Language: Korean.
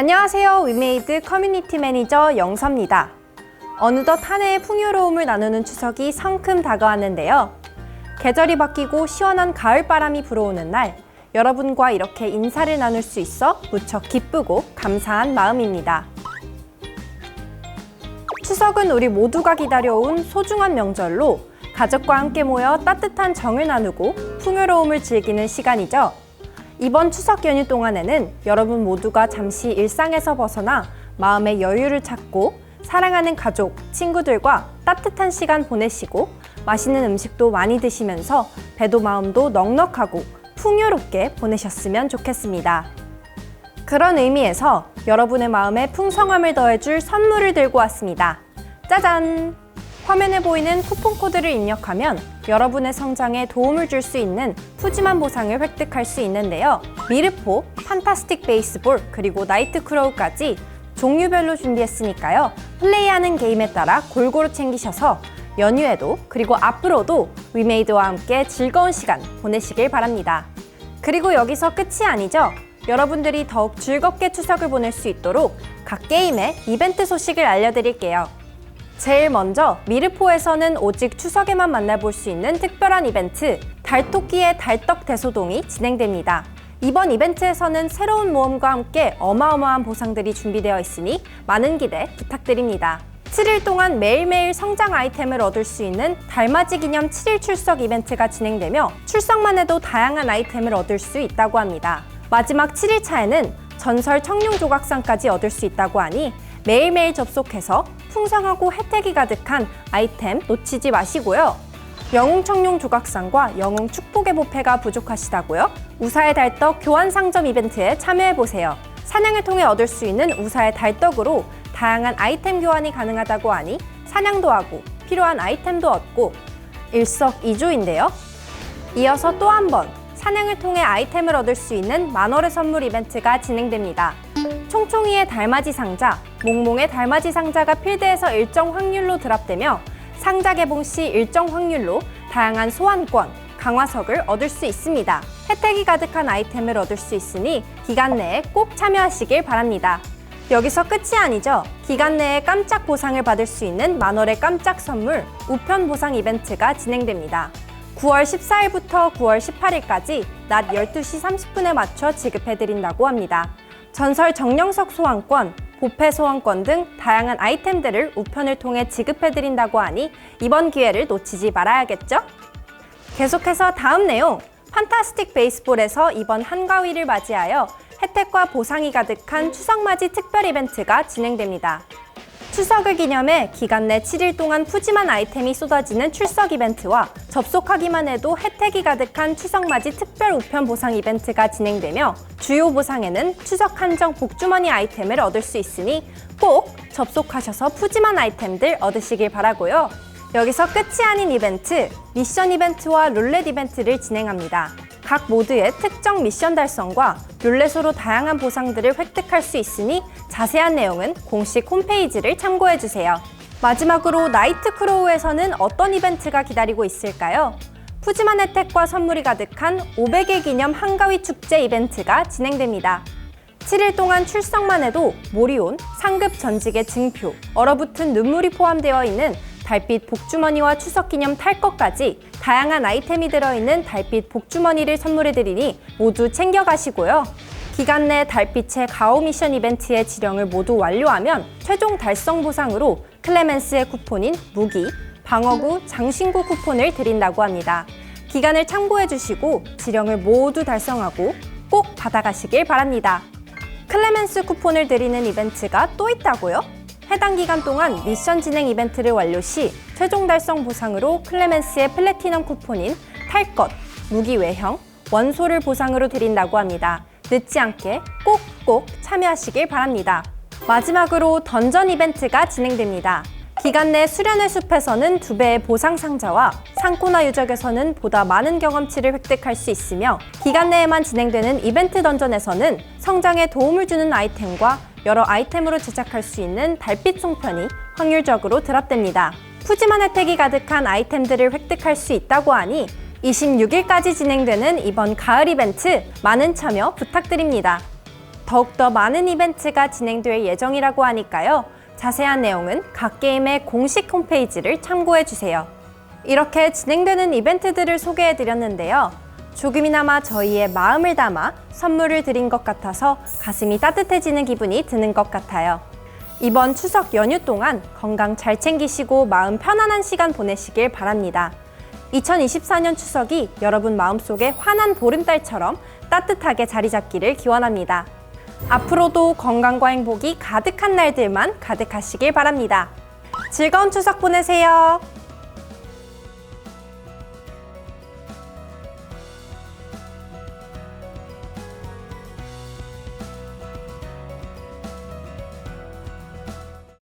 안녕하세요. 위메이드 커뮤니티 매니저 영서입니다. 어느덧 한 해의 풍요로움을 나누는 추석이 성큼 다가왔는데요. 계절이 바뀌고 시원한 가을 바람이 불어오는 날, 여러분과 이렇게 인사를 나눌 수 있어 무척 기쁘고 감사한 마음입니다. 추석은 우리 모두가 기다려온 소중한 명절로 가족과 함께 모여 따뜻한 정을 나누고 풍요로움을 즐기는 시간이죠. 이번 추석 연휴 동안에는 여러분 모두가 잠시 일상에서 벗어나 마음의 여유를 찾고 사랑하는 가족, 친구들과 따뜻한 시간 보내시고 맛있는 음식도 많이 드시면서 배도 마음도 넉넉하고 풍요롭게 보내셨으면 좋겠습니다. 그런 의미에서 여러분의 마음에 풍성함을 더해줄 선물을 들고 왔습니다. 짜잔! 화면에 보이는 쿠폰 코드를 입력하면 여러분의 성장에 도움을 줄 수 있는 푸짐한 보상을 획득할 수 있는데요. 미르포, 판타스틱 베이스볼, 그리고 나이트 크로우까지 종류별로 준비했으니까요. 플레이하는 게임에 따라 골고루 챙기셔서 연휴에도 그리고 앞으로도 위메이드와 함께 즐거운 시간 보내시길 바랍니다. 그리고 여기서 끝이 아니죠. 여러분들이 더욱 즐겁게 추석을 보낼 수 있도록 각 게임의 이벤트 소식을 알려드릴게요. 제일 먼저 미르포에서는 오직 추석에만 만나볼 수 있는 특별한 이벤트 달토끼의 달떡 대소동이 진행됩니다. 이번 이벤트에서는 새로운 모험과 함께 어마어마한 보상들이 준비되어 있으니 많은 기대 부탁드립니다. 7일 동안 매일매일 성장 아이템을 얻을 수 있는 달맞이 기념 7일 출석 이벤트가 진행되며 출석만 해도 다양한 아이템을 얻을 수 있다고 합니다. 마지막 7일 차에는 전설 청룡 조각상까지 얻을 수 있다고 하니 매일매일 접속해서 풍성하고 혜택이 가득한 아이템 놓치지 마시고요. 영웅 청룡 조각상과 영웅 축복의 보패가 부족하시다고요? 우사의 달떡 교환 상점 이벤트에 참여해 보세요. 사냥을 통해 얻을 수 있는 우사의 달떡으로 다양한 아이템 교환이 가능하다고 하니 사냥도 하고 필요한 아이템도 얻고 일석이조인데요. 이어서 또 한 번 사냥을 통해 아이템을 얻을 수 있는 만월의 선물 이벤트가 진행됩니다. 총총이의 달맞이 상자, 몽몽의 달맞이 상자가 필드에서 일정 확률로 드랍되며 상자 개봉 시 일정 확률로 다양한 소환권, 강화석을 얻을 수 있습니다. 혜택이 가득한 아이템을 얻을 수 있으니 기간 내에 꼭 참여하시길 바랍니다. 여기서 끝이 아니죠. 기간 내에 깜짝 보상을 받을 수 있는 만월의 깜짝 선물 우편 보상 이벤트가 진행됩니다. 9월 14일부터 9월 18일까지 낮 12시 30분에 맞춰 지급해드린다고 합니다. 전설 정령석 소환권, 보패 소환권 등 다양한 아이템들을 우편을 통해 지급해드린다고 하니 이번 기회를 놓치지 말아야겠죠? 계속해서 다음 내용, 판타스틱 베이스볼에서 이번 한가위를 맞이하여 혜택과 보상이 가득한 추석맞이 특별 이벤트가 진행됩니다. 추석을 기념해 기간 내 7일 동안 푸짐한 아이템이 쏟아지는 출석 이벤트와 접속하기만 해도 혜택이 가득한 추석맞이 특별 우편 보상 이벤트가 진행되며 주요 보상에는 추석 한정 복주머니 아이템을 얻을 수 있으니 꼭 접속하셔서 푸짐한 아이템들 얻으시길 바라고요. 여기서 끝이 아닌 이벤트, 미션 이벤트와 룰렛 이벤트를 진행합니다. 각 모드의 특정 미션 달성과 룰렛으로 다양한 보상들을 획득할 수 있으니 자세한 내용은 공식 홈페이지를 참고해 주세요. 마지막으로 나이트 크로우에서는 어떤 이벤트가 기다리고 있을까요? 푸짐한 혜택과 선물이 가득한 500일 기념 한가위 축제 이벤트가 진행됩니다. 7일 동안 출석만 해도 모리온, 상급 전직의 증표, 얼어붙은 눈물이 포함되어 있는 달빛 복주머니와 추석 기념 탈것까지 다양한 아이템이 들어있는 달빛 복주머니를 선물해드리니 모두 챙겨가시고요. 기간 내 달빛의 가오 미션 이벤트의 지령을 모두 완료하면 최종 달성 보상으로 클레멘스의 쿠폰인 무기, 방어구, 장신구 쿠폰을 드린다고 합니다. 기간을 참고해 주시고 지령을 모두 달성하고 꼭 받아가시길 바랍니다. 클레멘스 쿠폰을 드리는 이벤트가 또 있다고요? 해당 기간 동안 미션 진행 이벤트를 완료 시 최종 달성 보상으로 클레멘스의 플래티넘 쿠폰인 탈것, 무기 외형, 원소를 보상으로 드린다고 합니다. 늦지 않게 꼭꼭 참여하시길 바랍니다. 마지막으로 던전 이벤트가 진행됩니다. 기간 내 수련의 숲에서는 두 배의 보상 상자와 상코나 유적에서는 보다 많은 경험치를 획득할 수 있으며 기간 내에만 진행되는 이벤트 던전에서는 성장에 도움을 주는 아이템과 여러 아이템으로 제작할 수 있는 달빛 송편이 확률적으로 드랍됩니다. 푸짐한 혜택이 가득한 아이템들을 획득할 수 있다고 하니 26일까지 진행되는 이번 가을 이벤트 많은 참여 부탁드립니다. 더욱더 많은 이벤트가 진행될 예정이라고 하니까요. 자세한 내용은 각 게임의 공식 홈페이지를 참고해 주세요. 이렇게 진행되는 이벤트들을 소개해 드렸는데요. 조금이나마 저희의 마음을 담아 선물을 드린 것 같아서 가슴이 따뜻해지는 기분이 드는 것 같아요. 이번 추석 연휴 동안 건강 잘 챙기시고 마음 편안한 시간 보내시길 바랍니다. 2024년 추석이 여러분 마음속에 환한 보름달처럼 따뜻하게 자리 잡기를 기원합니다. 앞으로도 건강과 행복이 가득한 날들만 가득하시길 바랍니다. 즐거운 추석 보내세요.